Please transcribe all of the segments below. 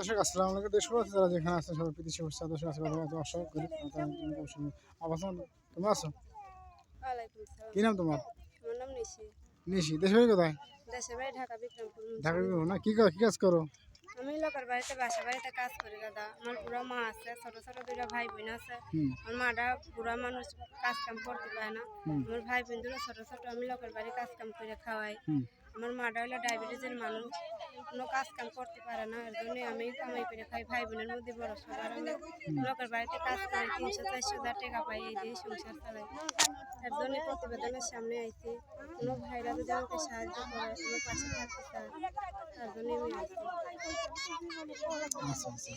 দর্শক আসসালামু আলাইকুম। দেশ আছে যারা যেখানে আছে সবাই প্রীতি শুভেচ্ছা দর্শক আছে অসহায় গরিব অবস্থান তোমরা আছো? কি নাম তোমার? আমার নাম নিশি। নিশি দেশ বাড়ি কোথায়? দেশের ঢাকা বিক্রমপুর। না? কি কর- কি কাজ করো? আমি লোকের বাড়িতে বাসা বাড়িতে কাজ করি দাদা। আমার বুড়া মা আছে ছোট ছোট দুইটা ভাই বোন আছে আমার মাটা বুড়া মানুষ কাজ কাম করতে পারে না। আমার ভাই বোন দুটো ছোট ছোট আমি লোকের বাড়ি কাজ কাম করে খাওয়াই। আমার মাটা হলো ডায়াবেটিসের মানুষ। কোনো কাজ কাম করতে পারে না এর জন্য আমি কামাই করে খাই। ভাই বোনের মধ্যে বড় সবার আমি লোকের বাড়িতে কাজ করি তিনশো চারশো হাজার টাকা পাই এই দিয়ে সংসার চালাই। এর জন্য প্রতিবেদনের সামনে আইছি কোনো ভাইরা যদি আমাকে সাহায্য করে আমার পাশে থাকতে চায় তার জন্য আমি আইছি। আচ্ছা আচ্ছা।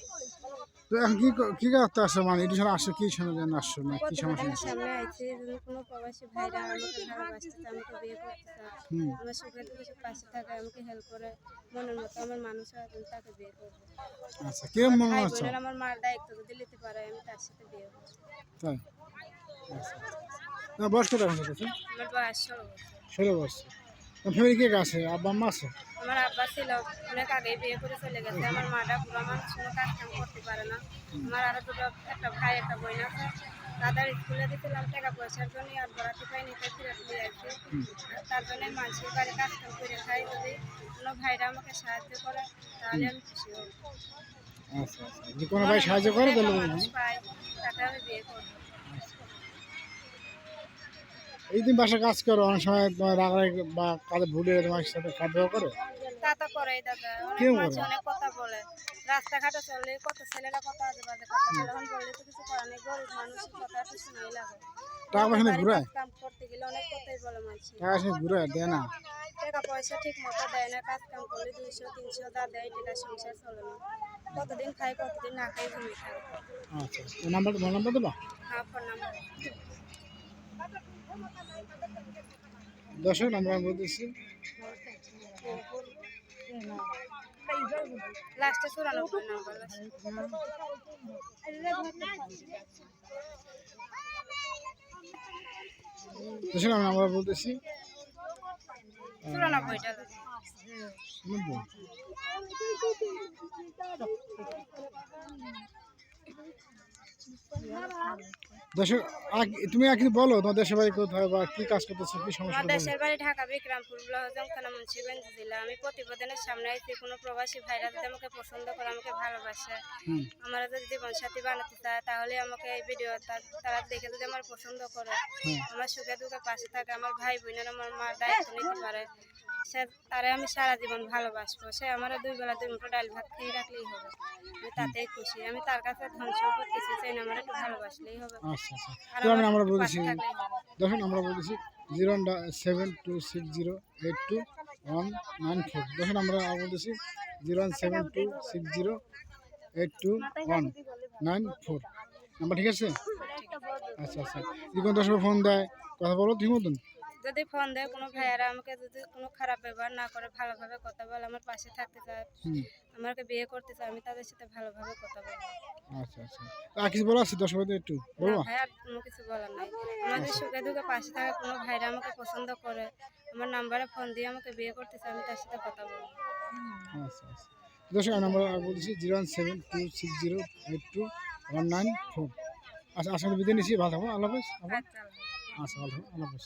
তো এখন কি ক- কি করতে আসছো মানে এটি সময় আসছো কি সময় জন্য আসছো না কি সমস্যা সামনে আইছি যদি কোনো প্রবাসী ভাইরা আমাকে ভালোবাসতে চায় আমাকে বিয়ে করতে চায় আমার সুখে দুঃখে পাশে থাকে আমাকে হেল্প করে মনের মতো আমার মানুষ হয় আমি তাকে বিয়ে করব। আচ্ছা মনে হচ্ছে আমার মার দায়িত্ব যদি নিতে পারে আমি তার সাথে বিয়ে করব। তাই? না বয়স কত আমার বয়স ষোলো বছর। ফ্যামিলি কে আছে আব্বা আম্মা আছে? আমার আব্বা ছিল অনেক আগে বিয়ে করে চলে গেছে। আমার মাটা মানুষ কোনো কাজ কাম করতে পারে না। আমার আরও দুটো একটা ভাই একটা বোন আছে। তাদের স্কুলে দিয়েছিলাম টাকা পয়সার জন্য আর বেড়াতে পাইনি তাই ফিরে তার জন্য মানুষের বাড়ি কাজ করে খাই। যদি কোনো ভাইরা আমাকে সাহায্য করে তাহলে আমি খুশি হব। আচ্ছা আচ্ছা। কোনো ভাই সাহায্য করে তাহলে মানুষ পাই তাকে আমি বিয়ে করব। এই দিন বাসা কাজ করো অনেক সময় তোমার রাগারাগি বা কাজে ভুলে তোমার সাথে ব্যবহার করো। দাদা। অনেক মানুষ অনেক কথা বলে। রাস্তাঘাটে চললে কত ছেলেরা কথা আজে বাজে কথা বলে। এখন বললে তো কিছু করার নেই। গরিব মানুষের কথা একটু শোনাই লাগে। টাকা পয়সা ঘুরায়? কাম করতে গেলে অনেক কথাই বলে মানুষ টাকা সে ঘুরায় দেয় না। টাকা পয়সা ঠিক মতো দেয় না কাজ কাম করলে দুইশো তিনশো দা দেয় টাকা সংসার চলে না। কতদিন খাই কতদিন না খাই ঘুমিয়ে থাকে আচ্ছা আচ্ছা। নাম্বার মোবাইল নাম্বার দেবা হ্যাঁ ফোন নাম্বার। দর্শক নাম্বার আমি বলতেছি লাস্টে চুরানব্বই নাম্বার দর্শক আমি নাম্বার বলতেছি চুরানব্বইটা নব্বই। দর্শক আগ- তুমি আর বলো তোমার দেশের বাড়ি কোথায় বা কি কাজ করতেছো কি সমস্যা আমার দেশের বাড়ি ঢাকা বিক্রমপুর ব্লক থানা মুন্সিগঞ্জ জেলা। আমি প্রতিবেদনের সামনে আইছি কোনো প্রবাসী ভাইরা যদি আমাকে পছন্দ করে আমাকে ভালোবাসে আমার যদি জীবন সাথী বানাতে চায় তাহলে আমাকে এই ভিডিও তারা দেখে যদি আমার পছন্দ করে আমার সুখে দুঃখে পাশে থাকে আমার ভাই বোনের আমার মার দায়িত্ব নিতে পারে। সে তারে আমি সারা জীবন ভালোবাসবো। সে আমার দুই বেলা দুই মুঠো ডাল ভাত খেয়ে রাখলেই হবে। আমি তাতেই খুশি। আমি তার কাছে ধন সম্পদ কিছু চাই না আমার একটু ভালোবাসলেই হবে। আচ্ছা আচ্ছা। আমার হবে। দেখুন আমরা বলতেছি zero seven two six zero eight two one nine four. দেখুন আমরা বলতেছি zero one seven two six zero eight two one nine four. Number ঠিক আছে? আচ্ছা আচ্ছা। যদি কোনো দশ ফোন দেয় কথা বলো ঠিক মতন? যদি ফোন দেয় কোনো ভাইয়ারা আমাকে যদি কোনো খারাপ ব্যবহার না করে ভালোভাবে কথা বলে আমার পাশে থাকতে চায় আমাকে বিয়ে করতে চায় আমি তাদের সাথে ভালোভাবে কথা বলব। আচ্ছা আর কিছু বলা আছে দশ একটু না বলব ভাই আর কোনো কিছু বলার নাই। আমাদের সুখে দুঃখে পাশে থাকা কোনো ভাইরা আমাকে পছন্দ করে আমার নাম্বারে ফোন দিয়ে আমাকে বিয়ে করতে চায় আমি তার সাথে কথা বলব। আচ্ছা আচ্ছা। Number zero one seven two six zero eight two one nine four. আচ্ছা আসলে বিদায় নিচ্ছি ভালো থাকব আল্লাহ হাফেজ আচ্ছা আচ্ছা ভালো থাকব আল্লাহ হাফেজ।